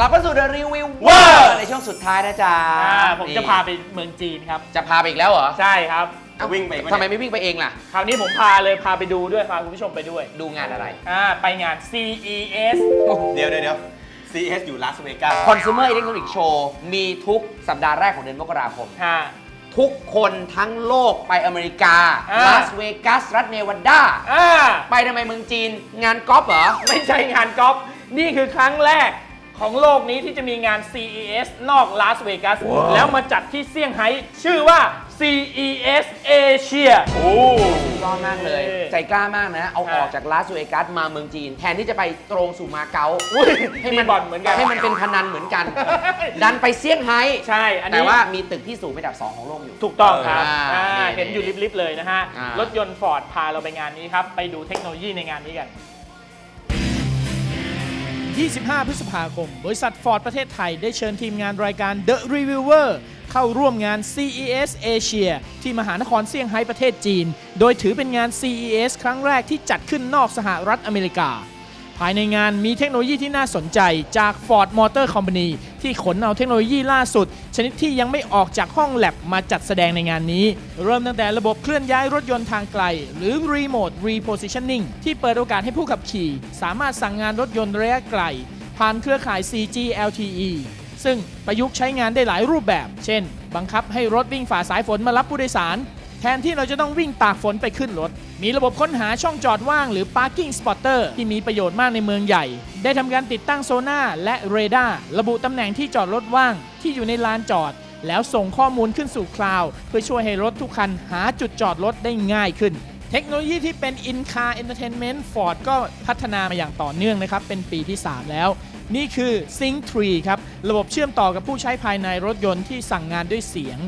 กลับมาสู่ The Review ว้าวในช่วงสุดท้ายนะจ๊ะอ่าผมจะนี่พาไปเมืองจีนครับ จะพาไปอีกแล้วเหรอใช่ครับเอ้าวิ่งไปอีกวะทำไมเนี่ยไม่วิ่งไปเองล่ะ คราวนี้ผมพาเลยพาไปดูด้วยพาคุณผู้ชมไปด้วยดูงานอะไร อ่าไปงาน CES เดี๋ยวเดี๋ยวเดี๋ยว CS อยู่ลาสเวกัส Consumer Electronics Show มีทุกสัปดาห์แรกของเดือนมกราคม ฮะ ทุกคนทั้งโลกไปอเมริกาอ่า ลาสเวกัสรัฐเนวาดา อ่า ไปทำไมเมืองจีนงานกอล์ฟเหรอ ไม่ใช่งานกอล์ฟนี่คือครั้งแรก ของโลกนี้ที่จะมีงาน CES นอกลาสเวกัส แล้วมาจัดที่เซี่ยงไฮ้ชื่อว่า CES Asia โอ้ยอดมากเลยเออใจกล้ามากนะ เอาฮะออกจากลาสเวกัสมาเมืองจีน แทนที่จะไปตรงสู่มาเก๊าอุ้ยให้มีบ่อนเหมือนกัน ให้มันเป็นพนันเหมือนกัน ดันไปเซี่ยงไฮ้ใช่อันแต่นี้ว่ามีตึกที่สูงเป็นอันดับสองของโลกอยู่ ถูกต้องครับอ่าอ่านี่เห็นอยู่นี่ลิบๆเลยนะฮะอ่ารถยนต์ฟอร์ดพาเราไปงานนี้ครับ ไปดูเทคโนโลยีในงานนี้กัน 25พฤษภาคม บริษัทฟอร์ดประเทศไทยได้เชิญทีมงานรายการ The Reviewer เข้าร่วมงาน CES Asia ที่มหานครเซี่ยงไฮ้ประเทศจีน โดยถือเป็นงาน CES ครั้งแรกที่จัดขึ้นนอกสหรัฐอเมริกา ภายในงานมีเทคโนโลยีที่น่าสนใจจาก Ford Motor Company ที่ขนเอาเทคโนโลยีล่าสุด ชนิดที่ยังไม่ออกจากห้องแลบมาจัดแสดงในงานนี้ เริ่มตั้งแต่ระบบเคลื่อนย้ายรถยนต์ทางไกล หรือ Remote Repositioning ที่เปิดโอกาสให้ผู้ขับขี่ สามารถสั่งงานรถยนต์ระยะไกล ผ่านเครือข่าย 4G LTE ซึ่งประยุกต์ใช้งานได้หลายรูปแบบ เช่น บังคับให้รถวิ่งฝ่าสายฝนมารับผู้โดยสาร แทนที่เราจะต้องวิ่งตากฝนไปขึ้นรถ มีระบบค้นหาช่องจอดว่างหรือ parking spotter ที่มีประโยชน์มากในเมืองใหญ่ ได้ทำการติดตั้งโซน่าและเรดาร์ระบุตำแหน่งที่จอดรถว่าง ที่อยู่ในลานจอด แล้วส่งข้อมูลขึ้นสู่คลาวด์เพื่อช่วยให้รถทุกคันหาจุดจอดรถได้ง่ายขึ้น เทคโนโลยีที่เป็น in-car entertainment Ford ก็พัฒนามาอย่างต่อเนื่องนะครับ เป็นปีที่ 3 แล้ว นี่คือ Sync 3 ครับ ระบบเชื่อมต่อกับผู้ใช้ภายในรถยนต์ที่สั่งงานด้วยเสียง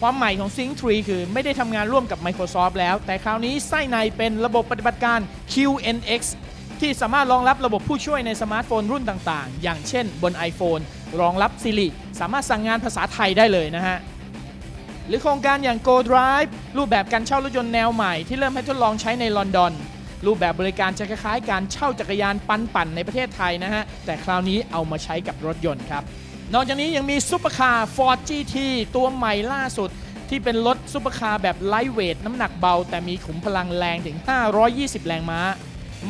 ความใหม่ของ Sync 3 คือไม่ได้ทำงานร่วมกับ Microsoft แล้ว แต่คราวนี้ไส้ในเป็นระบบปฏิบัติการ QNX ที่สามารถรองรับระบบผู้ช่วยในสมาร์ทโฟนรุ่นต่างๆ อย่างเช่นบน iPhone รองรับ Siri สามารถสั่งงานภาษาไทยได้เลยนะฮะ หรือโครงการอย่าง Go Drive รูปแบบการเช่ารถยนต์แนวใหม่ที่เริ่มให้ทดลองใช้ในลอนดอน รูปแบบบริการจะคล้ายๆ การเช่าจักรยานปันป่นในประเทศไทยนะฮะ แต่คราวนี้เอามาใช้กับรถยนต์ครับ นอกจากนี้ยังมีซุปเปอร์คาร์ Ford GT ตัวใหม่ล่าสุด ที่เป็นรถซุปเปอร์คาร์แบบไลท์เวทน้ำหนักเบา แต่มีขุมพลังแรงถึง 520 แรงม้า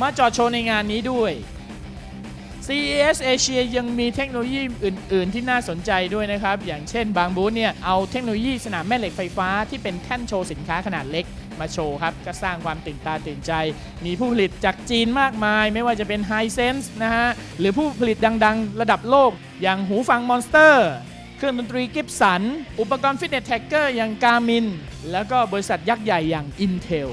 มาจอดโชว์ในงานนี้ด้วย CES Asia ยังมีเทคโนโลยีอื่น ๆ ที่น่าสนใจด้วยนะครับ อย่างเช่นบางบูธเนี่ย เอาเทคโนโลยีสนามแม่เหล็กไฟฟ้าที่เป็นแท่นโชว์สินค้าขนาดเล็ก มาโชว์ครับ ก็สร้างความตื่นตาตื่นใจ มีผู้ผลิตจากจีนมากมาย ไม่ว่าจะเป็น Hisense นะฮะ หรือผู้ผลิตดังๆ ระดับโลก อย่างหูฟัง Monster เครื่องดนตรีกิฟสัน อุปกรณ์ฟิตเนสแท็กเกอร์อย่างการมิน แล้วก็บริษัทยักษ์ใหญ่อย่าง Intel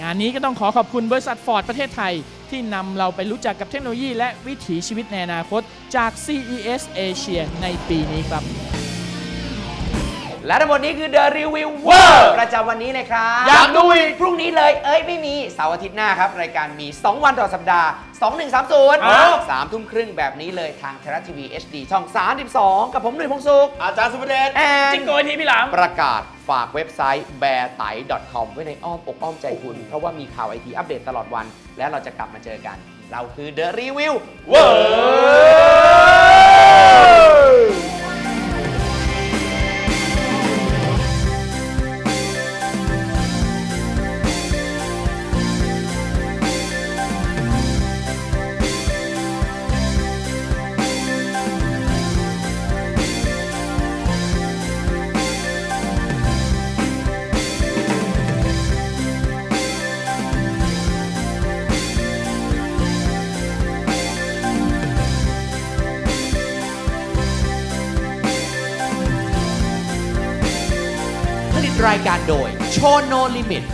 งานนี้ก็ต้องขอขอบคุณบริษัทฟอร์ดประเทศไทย ที่นำเราไปรู้จักกับเทคโนโลยีและวิถีชีวิตในอนาคตจาก CES Asia ในปีนี้ครับ และทั้งหมดนี้คือ The Reviewer ประจำวันนี้เลยครับอยากดูอีกพรุ่งนี้เลย เอ้ยไม่มีเสาร์อาทิตย์หน้าครับ รายการมี 2 วันต่อสัปดาห์ 2130 อ้าวสามทุ่มครึ่งแบบนี้เลยทางไทยรัฐทีวี HD ช่อง 32 กับผมหนุ่ยพงษ์สุขอาจารย์สุภเดชแอนจิงโกยทีพี่หลามประกาศฝากเว็บไซต์ b e a r t a i c o m ไว้ในอ้อมอกอ้อมใจคุณ เพราะว่ามีข่าวไอทีอัปเดตตลอดวัน แล้วเราจะกลับมาเจอกัน เราคือ The Review เรายการโดยโชโนลิมิต